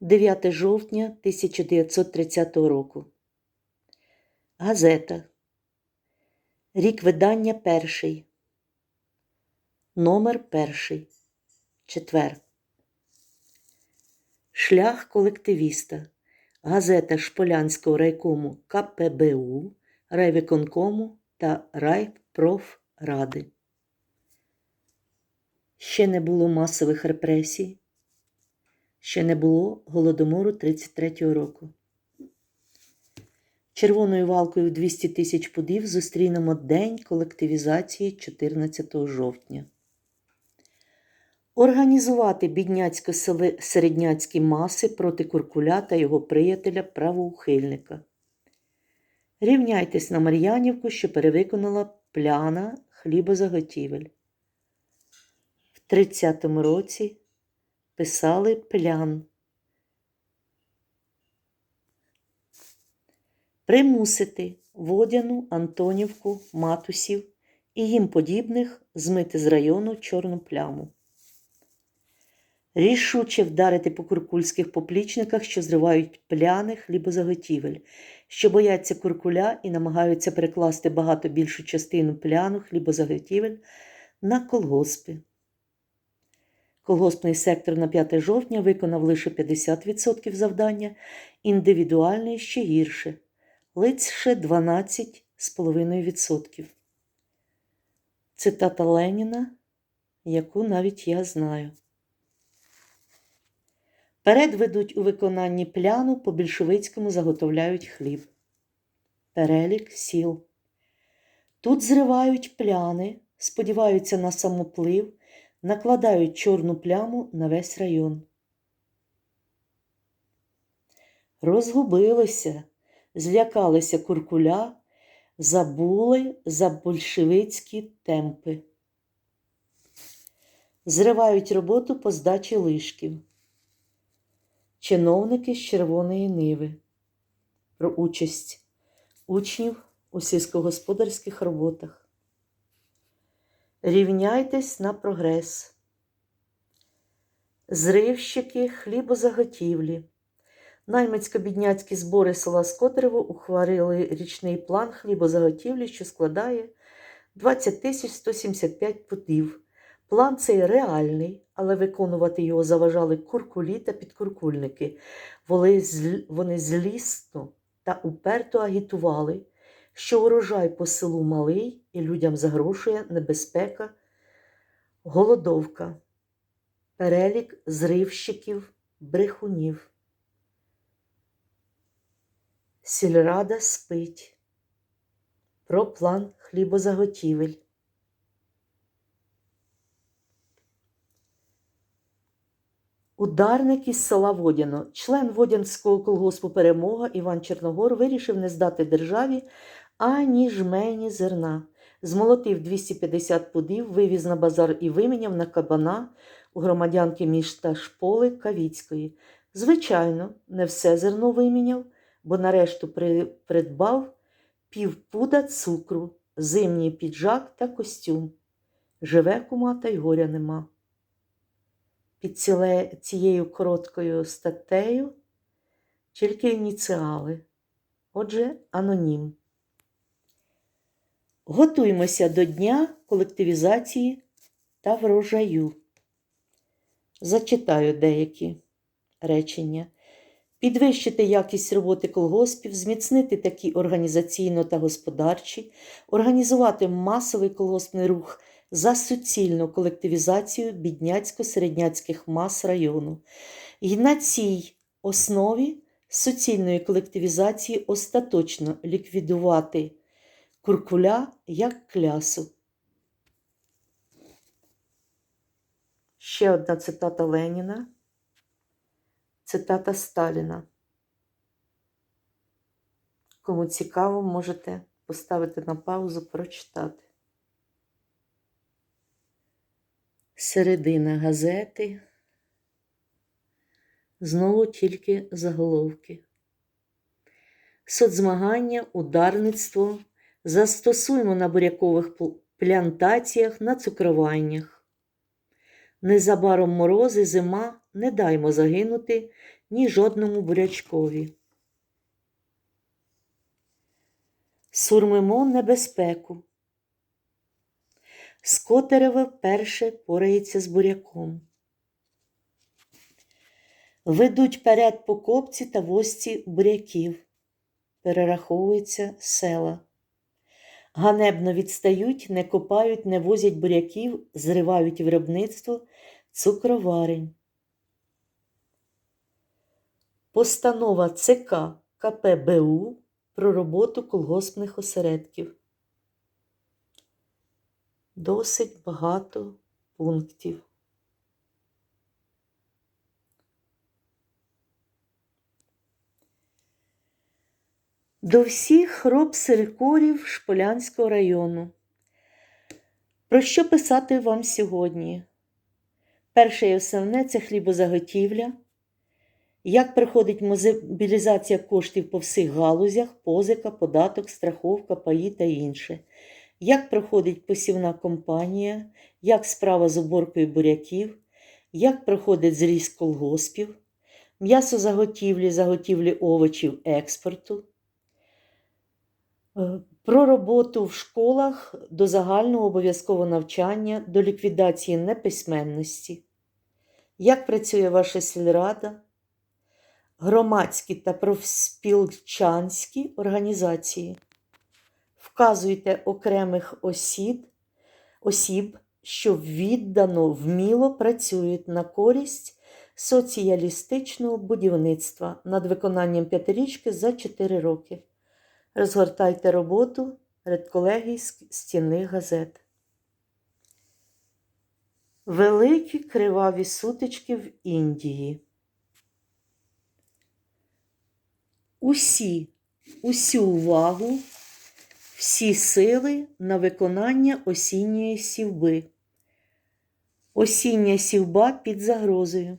9 жовтня 1930 року. Газета. Рік видання перший. Номер перший. Четвер. Шлях колективіста. Газета Шполянського райкому КПБУ, райвиконкому та райпрофради. Ще не було масових репресій. Ще не було голодомору 33-го року. Червоною валкою в 200 тисяч пудів зустрінемо День колективізації 14 жовтня. Організувати бідняцько-середняцькі маси проти Куркуля та його приятеля правоухильника. Рівняйтесь на Мар'янівку, що перевиконала пляна хлібозаготівель. В 30-му році писали плян. Примусити Водяну, Антонівку, Матусів і їм подібних змити з району чорну пляму. Рішуче вдарити по куркульських поплічниках, що зривають пляни хлібозаготівель, що бояться куркуля і намагаються перекласти багато більшу частину пляну хлібозаготівель на колгоспи. Колгоспний сектор на 5 жовтня виконав лише 50% завдання, індивідуальний ще гірше лише 12,5%. Цитата Леніна, яку навіть я знаю. Перед ведуть у виконанні пляну по більшовицькому заготовляють хліб. Перелік сіл. Тут зривають пляни, сподіваються на самоплив, накладають чорну пляму на весь район. Розгубилися, злякалися куркуля, забули за большевицькі темпи. Зривають роботу по здачі лишків. Чиновники з Червоної Ниви про участь учнів у сільськогосподарських роботах. Рівняйтесь на прогрес. Зривщики хлібозаготівлі. Наймицько-бідняцькі збори села Скотарево ухвалили річний план хлібозаготівлі, що складає 20 тисяч 175 пудів. План цей реальний, але виконувати його заважали куркулі та підкуркульники. Вони злісно та уперто агітували, що урожай по селу малий і людям загрошує небезпека, голодовка, перелік зривщиків, брехунів. Сільрада спить. Про план хлібозаготівель. Ударник із села Водяно, член Водянського колгоспу Перемога Іван Черногор вирішив не здати державі ані жмені зерна. Змолотив 250 пудів, вивіз на базар і виміняв на кабана у громадянки міста Шполи Кавіцької. Звичайно, не все зерно виміняв, бо нарешту придбав півпуда цукру, зимній піджак та костюм. Живе кума та й горя нема під цією короткою статтею тільки ініціали. Отже, анонім. Готуємося до Дня колективізації та врожаю. Зачитаю деякі речення. Підвищити якість роботи колгоспів, зміцнити такі організаційно та господарчі, організувати масовий колгоспний рух за суцільну колективізацію бідняцько-середняцьких мас району. І на цій основі суцільної колективізації остаточно ліквідувати куркуля як клясу. Ще одна цитата Леніна, цитата Сталіна. Кому цікаво, можете поставити на паузу, прочитати. Середина газети. Знову тільки заголовки. Соцзмагання, ударництво. Застосуємо на бурякових плантаціях на цукрованнях. Незабаром морози, зима, не даймо загинути ні жодному бурячкові. Сурмимо небезпеку. Скотереве вперше порається з буряком. Ведуть перед по копці та восці буряків. Перераховуються села. Ганебно відстають, не копають, не возять буряків, зривають виробництво цукроварень. Постанова ЦК КПБУ про роботу колгоспних осередків. Досить багато пунктів. До всіх роб сирикорів Шполянського району. Про що писати вам сьогодні? Перше і основне це хлібозаготівля. Як проходить мобілізація коштів по всіх галузях, позика, податок, страховка, паї та інше? Як проходить посівна компанія, як справа з уборкою буряків, як проходить зріст колгоспів, м'ясозаготівлі, заготівлі овочів експорту, Е, про роботу в школах до загального обов'язкового навчання, до ліквідації неписьменності, як працює ваша сільрада, громадські та профспілчанські організації. Вказуйте окремих осіб, осіб, що віддано вміло працюють на користь соціалістичного будівництва над виконанням п'ятирічки за 4 роки. Розгортайте роботу редколегій стінних газет. Великі криваві сутички в Індії. Усі, усю увагу, всі сили на виконання осінньої сівби. Осіння сівба під загрозою.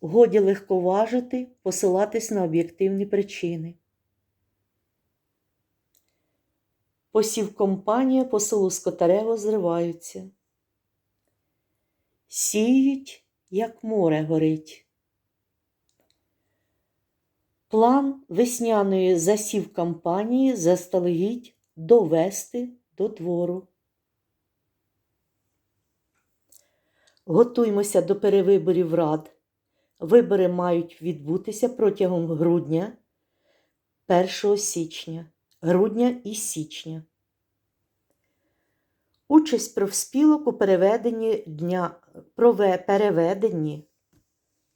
Годі легковажити, посилатись на об'єктивні причини. Посів компанія по селу Скотарево зриваються. Сіють, як море горить. План весняної засів кампанії заздалегідь довести до двору. Готуймося до перевиборів рад. Вибори мають відбутися протягом грудня 1 січня грудня і січня. Участь профспілок у переведенні дня прове, переведенні,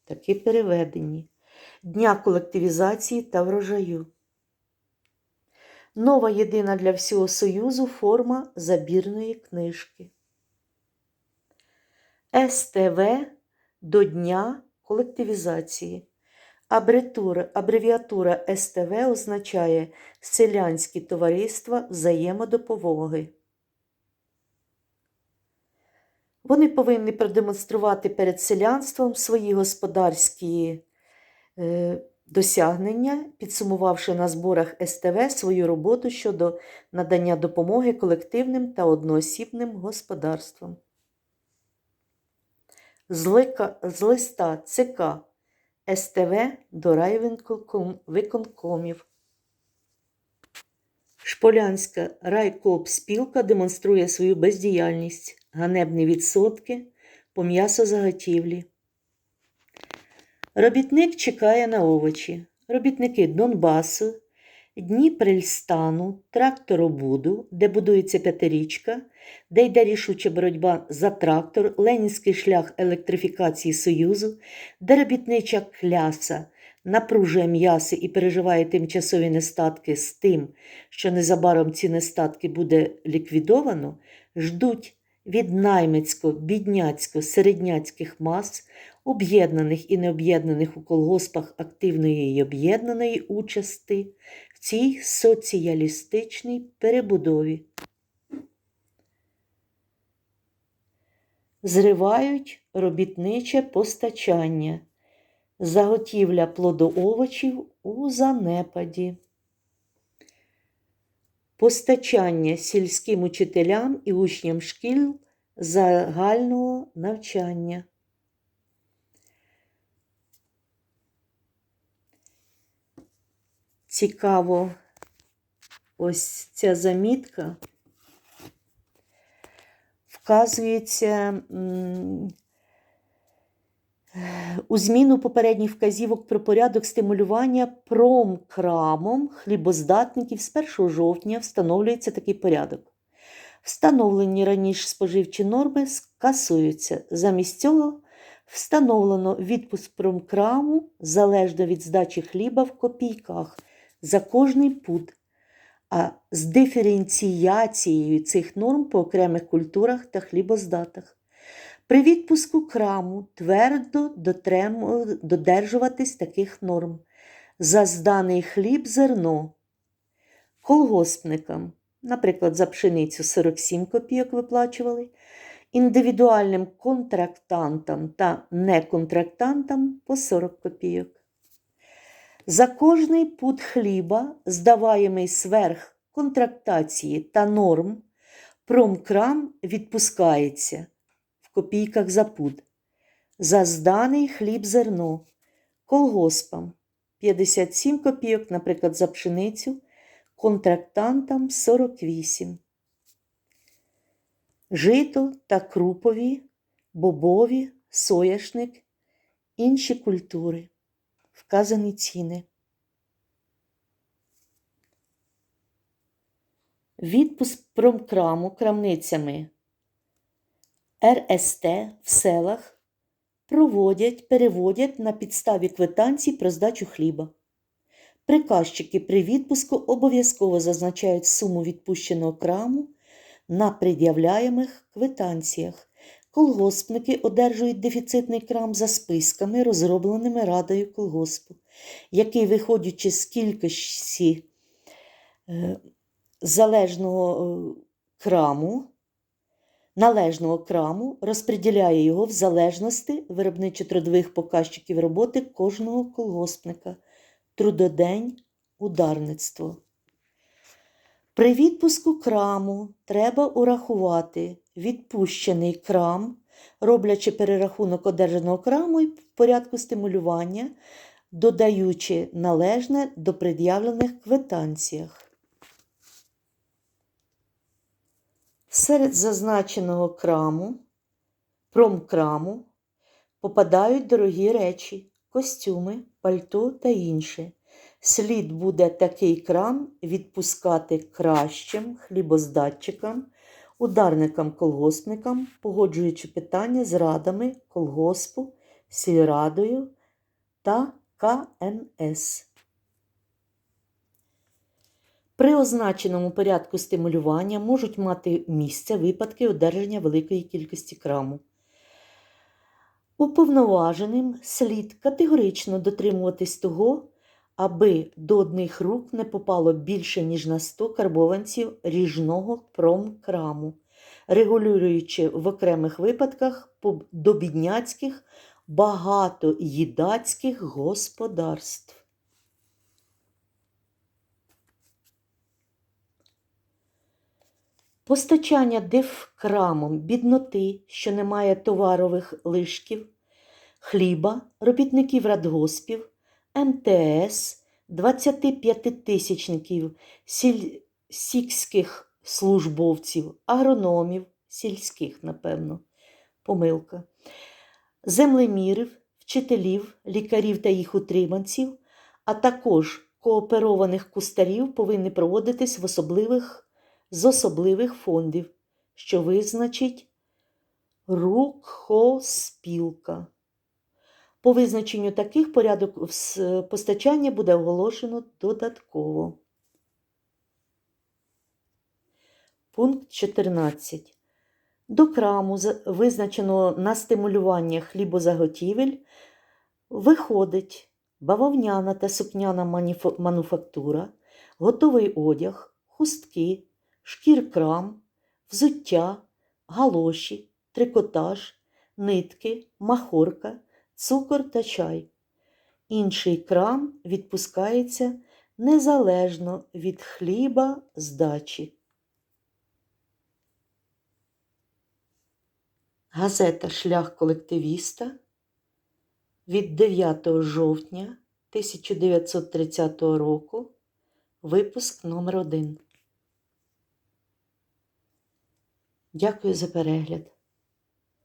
таки переведенні Дня колективізації та врожаю. Нова єдина для всього Союзу форма забірної книжки. СТВ до Дня колективізації. Абритура, абревіатура СТВ означає селянські товариства взаємодопомоги. Вони повинні продемонструвати перед селянством свої господарські е, досягнення, підсумувавши на зборах СТВ свою роботу щодо надання допомоги колективним та одноосібним господарствам. З, з листа ЦК СТВ до райвиконкомів. Шполянська райкоопспілка демонструє свою бездіяльність, ганебні відсотки по м'ясозаготівлі. Робітник чекає на овочі. Робітники Донбасу, Дніпрельстану, тракторобуду, де будується п'ятирічка, де йде рішуча боротьба за трактор, ленінський шлях електрифікації Союзу, де робітнича кляса напружує м'яси і переживає тимчасові нестатки з тим, що незабаром ці нестатки буде ліквідовано, ждуть від наймицько, бідняцько, середняцьких мас, об'єднаних і необ'єднаних у колгоспах активної і об'єднаної участі в цій соціалістичній перебудові. Зривають робітниче постачання, заготівля плодоовочів у занепаді, постачання сільським учителям і учням шкіл загального навчання. Цікаво ось ця замітка вказується у зміну попередніх вказівок про порядок стимулювання промкрамом хлібоздатників з 1 жовтня встановлюється такий порядок. Встановлені раніше споживчі норми скасуються. Замість цього встановлено відпуск промкраму залежно від здачі хліба в копійках за кожний пуд, а з диференціацією цих норм по окремих культурах та хлібоздатах. При відпуску краму твердо додержуватись таких норм. За зданий хліб зерно. Колгоспникам, наприклад, за пшеницю 47 копійок виплачували, індивідуальним контрактантам та неконтрактантам по 40 копійок. За кожний пуд хліба, здаваємий сверх контрактації та норм, промкрам відпускається копійках за пуд. За зданий хліб зерно колгоспам 57 копійок, наприклад, за пшеницю, контрактантам 48. Жито та крупові, бобові, сояшник, інші культури. Вказані ціни. Відпуск промкраму крамницями РСТ в селах проводять, переводять на підставі квитанцій про здачу хліба. Приказчики при відпуску обов'язково зазначають суму відпущеного краму на пред'являємих квитанціях. Колгоспники одержують дефіцитний крам за списками, розробленими Радою колгоспу, який, виходячи з кількості е, залежного е, краму, належного краму, розподіляє його в залежності виробничо-трудових показчиків роботи кожного колгоспника, трудодень, ударництво. При відпуску краму треба урахувати відпущений крам, роблячи перерахунок одержаного краму і в порядку стимулювання, додаючи належне до пред'явлених квитанціях. Серед зазначеного краму, промкраму, попадають дорогі речі, костюми, пальто та інше. Слід буде такий крам відпускати кращим хлібоздатчикам, ударникам-колгоспникам, погоджуючи питання з радами колгоспу, сільрадою та КНС. При означеному порядку стимулювання можуть мати місце випадки одержання великої кількості краму. Уповноваженим слід категорично дотримуватись того, аби до одних рук не попало більше, ніж на 100 карбованців ріжного промкраму, регулюючи в окремих випадках по- до бідняцьких багатоїдацьких господарств. Постачання дифкрамом бідноти, що не має товарових лишків, хліба, робітників радгоспів, МТС, 25-тисячників, сіль... сільських службовців, агрономів, сільських, напевно, помилка, землемірів, вчителів, лікарів та їх утриманців, а також кооперованих кустарів повинні проводитись в особливих з особливих фондів, що визначить рухоспілка. По визначенню таких порядок постачання буде оголошено додатково. Пункт 14. До краму, визначеного на стимулювання хлібозаготівель, виходить бавовняна та сукняна мануфактура, готовий одяг, хустки, шкіркрам, взуття, галоші, трикотаж, нитки, махорка, цукор та чай. Інший крам відпускається незалежно від хліба здачі. Газета Шлях колективіста від 9 жовтня 1930 року Випуск номер 1 Дякую за перегляд.